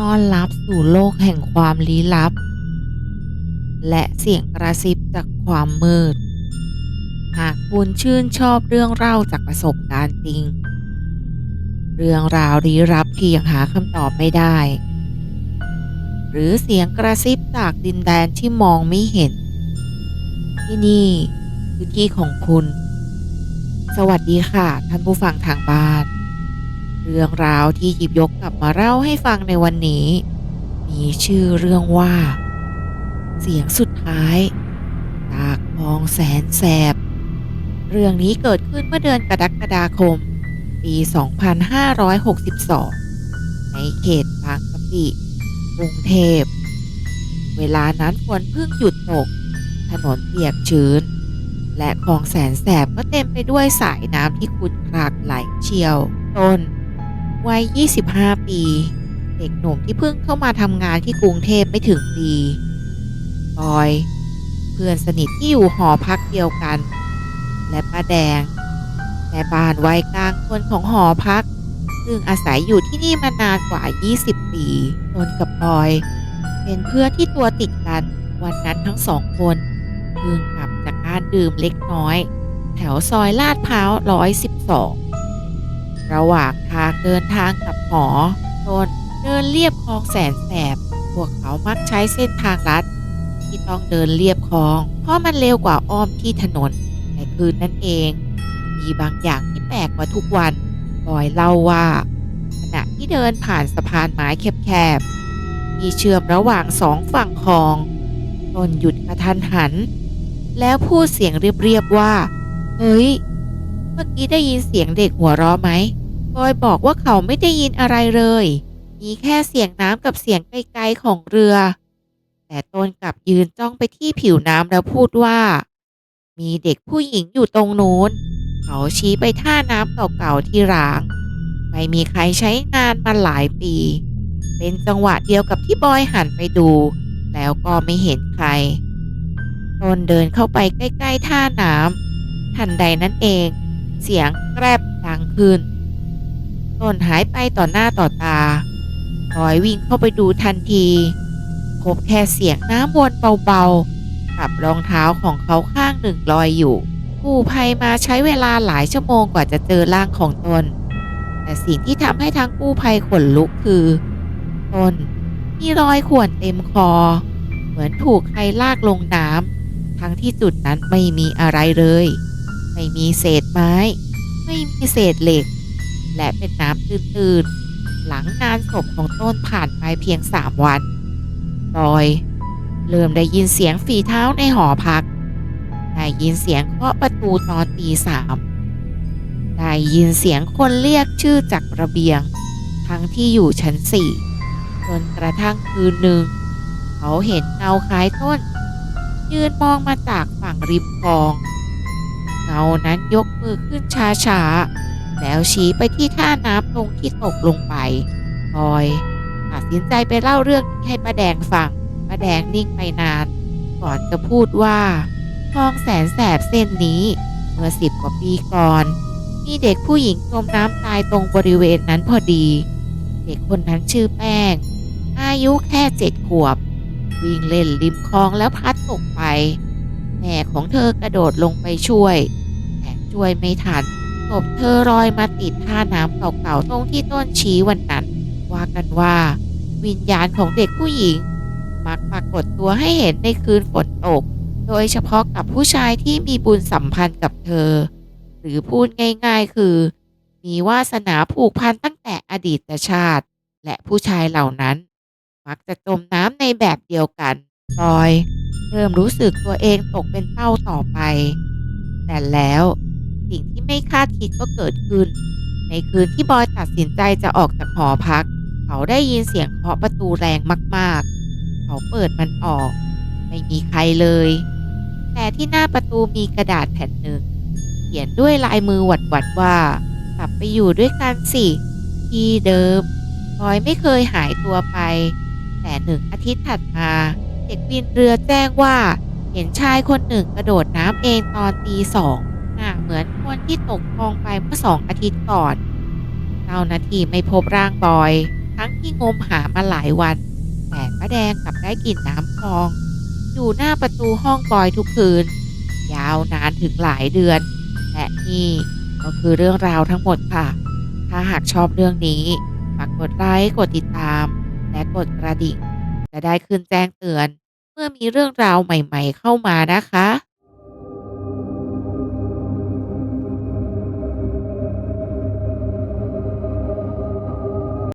ต้อนรับสู่โลกแห่งความลี้ลับ และเสียงกระซิบจากความมืด หากคุณชื่นชอบเรื่องเล่าจากประสบการณ์จริง เรื่องราวลี้ลับที่ยังหาคำตอบไม่ได้ หรือเสียงกระซิบจากดินแดนที่มองไม่เห็น ที่นี่คือที่ของคุณ สวัสดีค่ะ ท่านผู้ฟังทางบ้าน เรื่องราวที่หยิบยกกลับมาเล่าให้ฟังในวันนี้ มีชื่อเรื่องว่า เสียงสุดท้ายจากคลองแสนแสบ เรื่องนี้เกิดขึ้นเมื่อเดือนกรกฎาคม ปี 2562 ในเขตบางกะปิกรุงเทพ เวลานั้นฝนเพิ่งหยุดตก ถนนเปียกชื้น และคลองแสนแสบก็เต็มไปด้วยสายน้ำที่ขุดคลากไหลเชี่ยวต้น วัย 25 ปี เด็กหนุ่มที่เพิ่งเข้ามาทำงานที่กรุงเทพไม่ถึงปีบอย เพื่อนสนิทที่อยู่หอพักเดียวกัน และป้าแดงแม่บ้านวัยกลางคนของหอพัก ซึ่งอาศัยอยู่ที่นี่มานานกว่า 20 ปีตนกับบอย เป็นเพื่อนที่ตัวติดกันวันนั้นทั้งสองคนเพิ่งกลับจากการดื่มเล็กน้อย แถวซอยลาดพร้าว 112 ระหว่าง ทางเดินทางกับหมอตนเดินเลียบคลองแสนแสบ พวกเขามักใช้เส้นทางลัด ที่ต้องเดินเลียบคลอง เพราะมันเร็วกว่าอ้อมที่ถนนแต่คืนนั้นเอง มีบางอย่างที่แปลกกว่าทุกวันบอยเล่าว่า ขณะที่เดินผ่านสะพานไม้แคบๆที่เชื่อมระหว่างสองฝั่งคลองตนหยุดกระทันหัน แล้วพูดเสียงเรียบๆว่า เฮ้ย เมื่อกี้ได้ยินเสียงเด็กหัวเราะไหม บอยบอกว่าเขาไม่ได้ยินอะไรเลย มีแค่เสียงน้ำกับเสียงไกลๆของเรือ แต่ตนกลับยืนจ้องไปที่ผิวน้ำแล้วพูดว่า มีเด็กผู้หญิงอยู่ตรงนู้น เขาชี้ไปท่าน้ำเก่าๆที่ร้าง ไม่มีใครใช้งานมาหลายปี เป็นจังหวะเดียวกับที่บอยหันไปดู แล้วก็ไม่เห็นใคร ตนเดินเข้าไปใกล้ๆท่าน้ำทันใดนั้นเอง เสียงแกรบดังขึ้น ต้นหายไปต่อหน้าต่อตาบอยวิ่งเข้าไปดูทันทีพบแค่เสียงน้ำวนเบาๆกับรองเท้าของเขาข้างหนึ่งลอยอยู่กู้ภัยมาใช้เวลาหลายชั่วโมงกว่าจะเจอร่างของตน แต่สิ่งที่ทำให้ทั้งกู้ภัยขนลุกคือตนมีรอยข่วนเต็มคอ เหมือนถูกใครลากลงน้ำทั้งที่จุดนั้นไม่มีอะไรเลย ไม่มีเศษไม้ ไม่มีเศษเหล็ก และเป็นน้ำตื้นๆ หลังงานศพของต้นผ่านไปเพียงสามวันบอย เริ่มได้ยินเสียงฝีเท้าในหอพัก ได้ยินเสียงเคาะประตูตอนตีสามได้ยินเสียงคนเรียกชื่อจากระเบียง ทั้งที่อยู่ชั้นสี่จนกระทั่งคืนหนึ่ง เขาเห็นเงาคล้ายต้น ยืนมองมาจากฝั่งริมคลอง เงานั้นยกมือขึ้นช้าๆ แล้วชี้ไปที่ท่าน้ำตรงที่ตกลงไปบอยตัดสินใจไปเล่าเรื่องให้ป้าแดงฟังป้าแดงนิ่งไปนาน ก่อนจะพูดว่าคลองแสนแสบเส้นนี้เมื่อสิบกว่าปีก่อน มีเด็กผู้หญิงจมน้ำตายตรงบริเวณนั้นพอดี เด็กคนนั้นชื่อแป้ง อายุแค่เจ็ดขวบ วิ่งเล่นริมคลองแล้วพลัดตกไป แม่ของเธอกระโดดลงไปช่วย แต่ช่วยไม่ทัน ศพเธอลอยมาติดท่าน้ำเก่าๆตรงที่ต้นชี้วันนั้น ว่ากันว่า วิญญาณของเด็กผู้หญิง มักปรากฏตัวให้เห็นในคืนฝนตก โดยเฉพาะกับผู้ชายที่มีบุญสัมพันธ์กับเธอ หรือพูดง่ายๆคือ มีวาสนาผูกพันตั้งแต่อดีตชาติ และผู้ชายเหล่านั้น มักจะจมน้ำในแบบเดียวกันบอย เริ่มรู้สึกตัวเองตกเป็นเป้าต่อไป แต่แล้ว สิ่งที่ไม่คาดคิดก็เกิดขึ้น ในคืนที่บอยตัดสินใจจะออกจากหอพัก เขาได้ยินเสียงเคาะประตูแรงมากๆ เขาเปิดมันออก ไม่มีใครเลย แต่ที่หน้าประตูมีกระดาษแผ่นหนึ่ง เขียนด้วยลายมือหวัดๆว่า กลับไปอยู่ด้วยกันสิ ที่เดิมบอยไม่เคยหายตัวไป แต่หนึ่งอาทิตย์ถัดมาเด็กบินเรือแจ้งว่า เห็นชายคนหนึ่งกระโดดน้ำเองตอนตีสอง เหมือนคนที่ตกคลองไปเมื่อสองอาทิตย์ก่อน เจ้าหน้าที่ไม่พบร่างบอย ทั้งที่งมหามาหลายวัน แต่ป้าแดงกลับได้กลิ่นน้ำคลอง อยู่หน้าประตูห้องบอยทุกคืน ยาวนานถึงหลายเดือน และนี่ก็คือเรื่องราวทั้งหมดค่ะ ถ้าหากชอบเรื่องนี้ฝากกดไลค์กดติดตาม และกดกระดิ่ง จะได้ขึ้นแจ้งเตือน เมื่อมีเรื่องราวใหม่ ๆ เข้ามานะคะ